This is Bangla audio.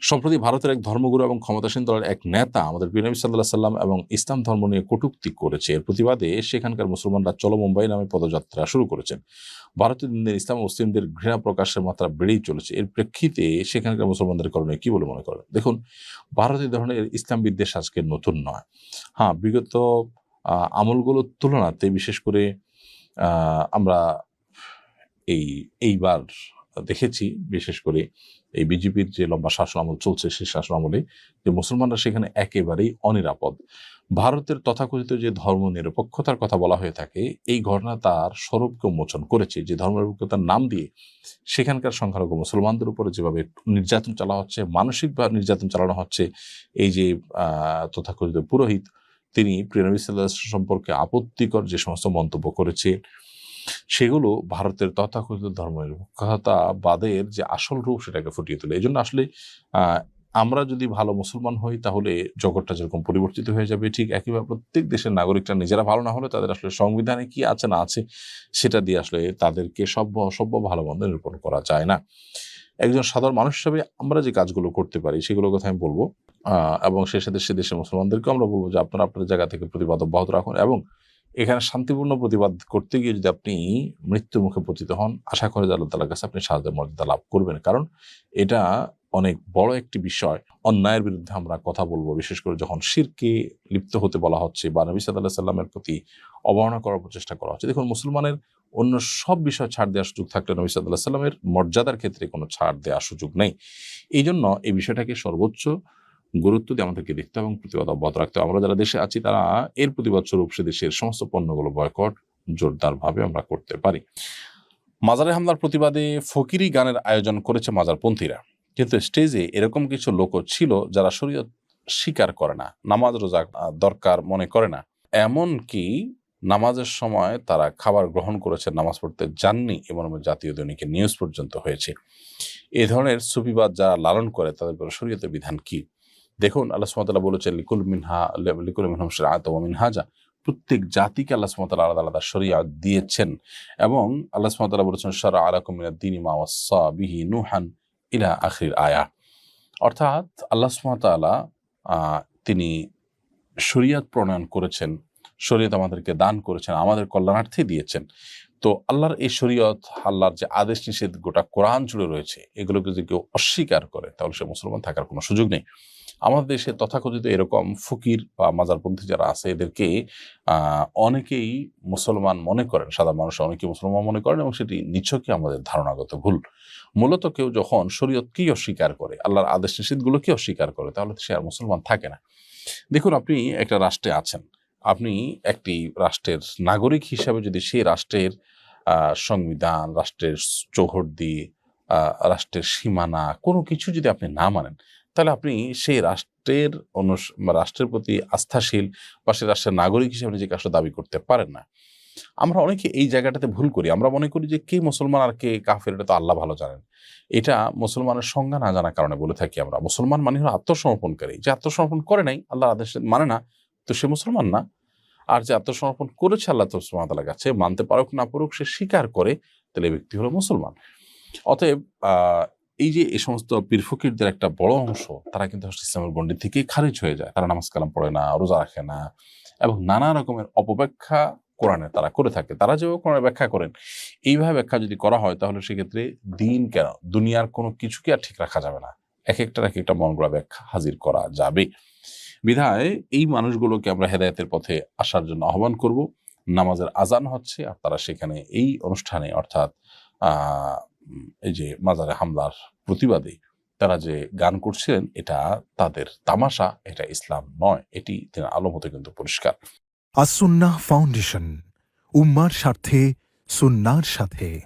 সম্প্রতি ভারতের এক ধর্মগুরু এবং ক্ষমতাসীন দলের এক নেতা আমাদের প্রিয় নবী সাল্লাহ সাল্লাম এবং ইসলাম ধর্ম নিয়ে কটূক্তি করেছে। এর প্রতিবাদে সেখানকার মুসলমানরা চলো মুম্বাই নামে পদযাত্রা শুরু করেছেন। ভারতীয় দিনের ইসলাম মুসলিমদের ঘৃণা প্রকাশের মাত্রা বেড়েই চলেছে। এর প্রেক্ষিতে সেখানকার মুসলমানদের করণীয় কি বলে মনে করেন? দেখুন, ভারত এই ধরনের ইসলাম বিদ্বেষ আজকে নতুন নয়। হ্যাঁ বিগত আমলগুলোর তুলনাতে বিশেষ করে আমরা এই, এইবার দেখেছি বিশেষ করে এই বিজেপির যে লম্বা শাসন আমল চলছে, সেই শাসন আমলে যে মুসলমানরা সেখানে একেবারেই অনিরাপদ। ভারতের তথাকথিত যে ধর্ম নিরপেক্ষতার কথা বলা হয়ে থাকে, এই ঘটনা তার স্বরূপকে উন্মোচন করেছে। যে ধর্ম নিরপেক্ষতার নাম দিয়ে সেখানকার সংখ্যালঘু মুসলমানদের উপরে যেভাবে নির্যাতন চালা হচ্ছে মানসিকভাবে নির্যাতন চালানো হচ্ছে, এই যে তথাকথিত পুরোহিত, তিনি সাল্লাহ সম্পর্কে আপত্তিকর যে সমস্ত মন্তব্য করেছে সেগুলো ভারতের তথাকথিত ধর্মনিরপেক্ষতাবাদের যে আসল রূপ সেটাকে ফুটিয়ে তোলে। এই জন্য আসলে আমরা যদি ভালো মুসলমান হই তাহলে জগৎটা যেরকম পরিবর্তিত হয়ে যাবে, ঠিক একইভাবে প্রত্যেক দেশের নাগরিকরা নিজেরা ভালো না হলে তাদের আসলে সংবিধানে কি আছে না আছে সেটা দিয়ে আসলে তাদেরকে সভ্য অসভ্য ভালো মন্দ নিরূপণ করা যায় না। একজন সাধারণ মানুষ হিসাবে আমরা যে কাজগুলো করতে পারি সেগুলোর কথা আমি বলব। এবং সে সাথে সে দেশের মুসলমানদেরকে আমরা বলব যে আপনারা আপনাদের জায়গা থেকে প্রতিবাদ অব্যাহত রাখুন এবং এখানে শান্তিপূর্ণ প্রতিবাদ করতে গিয়ে যদি আপনি মৃত্যুর মুখে পতিত হন, আশা করে আল্লাহ তালার কাছে আপনি সাহায্যের মর্যাদা লাভ করবেন। কারণ এটা অনেক বড় একটি বিষয়। অন্যায়ের বিরুদ্ধে আমরা কথা বলব, বিশেষ করে যখন শিরকে লিপ্ত হতে বলা হচ্ছে বা নবী সাল্লাহ সাল্লামের প্রতি অবহেলা করার প্রচেষ্টা করা হচ্ছে। দেখুন, মুসলমানের অন্য সব বিষয় ছাড় দেওয়ার সুযোগ থাকলে নবী সাল্লাহ সাল্লামের মর্যাদার ক্ষেত্রে কোনো ছাড় দেওয়ার সুযোগ নেই। এই জন্য এই বিষয়টাকে সর্বোচ্চ গুরুত্ব দিয়ে আমাদেরকে দেখতে এবং প্রতিবাদ অব্যাহত রাখতে আমরা যারা দেশে আছি, তারা এর প্রতিবাদ স্বরূপ সে দেশের সমস্ত পণ্যগুলো বয়কট জোরদারভাবে আমরা করতে পারি। মাজারে হামলার প্রতিবাদে ফকিরি গানের আয়োজন করেছে মাজারপন্থীরা। কিন্তু স্টেজে এরকম কিছু লোকও ছিল যারা শরীয়ত স্বীকার করে না, নামাজ রোজা দরকার মনে করে না। এমন কি নামাজের সময় তারা খাবার গ্রহণ করেছে, নামাজ পড়তে যাননি এমন জাতীয় দৈনিকে নিউজ পর্যন্ত হয়েছে। এ ধরনের সুফিবাদ যারা লালন করে, তাদের শরীয়তের বিধান কি? দেখুন, আল্লাহ সুমতাল্লাহ বলেছেন, লিকুল মিনহা, লিকুল মিনহম আত মিনহাজা। প্রত্যেক জাতিকে আল্লাহ সুমতাল্লাহ আলাদা আলাদা শরিয়া দিয়েছেন এবং আল্লাহ সুমতাল্লাহ বলেছেন সারা আলাকুম দিনী মা ওয়াসা নুহান ইলা আখির আয়া। অর্থাৎ আল্লাহ সুমতাল্লাহ তিনি শরিয়াত প্রণয়ন করেছেন, শরীয়ত আমাদেরকে দান করেছেন, আমাদের কল্যাণার্থে দিয়েছেন। তো আল্লাহর এই শরীয়ত, আল্লাহর যে আদেশ নিষেধ, গোটা কোরআন জুড়ে রয়েছে, এগুলোকে যদি কেউ অস্বীকার করে, তাহলে সে মুসলমান থাকার কোনো সুযোগ নেই। আমাদের দেশে তথাকথিত এরকম ফকির বা মাজারপন্থী যারা আছে, এদেরকে অনেকেই মুসলমান মনে করেন, সাধারণ মানুষ অনেকেই মুসলমান মনে করেন এবং সেটি নিছকই আমাদের ধারণাগত ভুল। মূলত কেউ যখন শরীয়তকেই অস্বীকার করে, আল্লাহর আদেশ নিষেধগুলোকে অস্বীকার করে, তাহলে সে আর মুসলমান থাকে না। দেখুন, আপনি একটা রাষ্ট্রে আছেন, আপনি একটি রাষ্ট্রের নাগরিক হিসাবে যদি সেই রাষ্ট্রের সংবিধান, রাষ্ট্রের চৌহদ্দি রাষ্ট্রের সীমানা, কোনো কিছু যদি আপনি না মানেন তাহলে আপনি সেই রাষ্ট্রের অনুস রাষ্ট্রের প্রতি আস্থাশীল বা সেই রাষ্ট্রের নাগরিক হিসেবে নিজেকে আসলে দাবি করতে পারেন না। আমরা অনেকে এই জায়গাটাতে ভুল করি। আমরা মনে করি যে কে মুসলমান আর কে কাফের এটা তো আল্লাহ ভালো জানেন। এটা মুসলমানের সংজ্ঞা না জানার কারণে বলে থাকি আমরা। মুসলমান মানে হলো আত্মসমর্পণকারী। যে আত্মসমর্পণ করে নাই, আল্লাহ আদেশ মানে না, তো সে মুসলমান না। আর যে আত্মসমর্পণ করেছে আল্লাহ সুবহানাহু কাছে, মানতে পারুক না পারুক সে স্বীকার করে তাহলে ব্যক্তি হলো মুসলমান। অতএব এই যে এই সমস্ত পীর ফকিরদের একটা বড় অংশ, তারা কিন্তু ইসলামের গণ্ডি থেকে খারিজ হয়ে যায়। তারা নামাজ কালাম পড়ে না, রোজা রাখে না এবং নানা রকমের অপব্যাখ্যা কোরআনে তারা করে থাকে। তারা যেভাবে কোরআনে ব্যাখ্যা করেন, এইভাবে ব্যাখ্যা যদি করা হয়, তাহলে সেক্ষেত্রে দিন কেন, দুনিয়ার কোনো কিছুকে আর ঠিক রাখা যাবে না। এক একটার এক একটা মন গড়া ব্যাখ্যা হাজির করা যাবে। বিধায় এই মানুষগুলোকে আমরা হেদায়েতের পথে আসার জন্য আহ্বান করব। নামাজের আজান হচ্ছে, আর তারা সেখানে এই অনুষ্ঠানে অর্থাৎ এই যে মাজারে হামলার প্রতিবাদে তারা যে গান করছিলেন, এটা তাদের তামাশা, এটা ইসলাম নয়। এটি তিনি আলো মতো কিন্তু পরিষ্কার। আসুন্না ফাউন্ডেশন, উম্মার স্বার্থে, সুন্নার সাথে।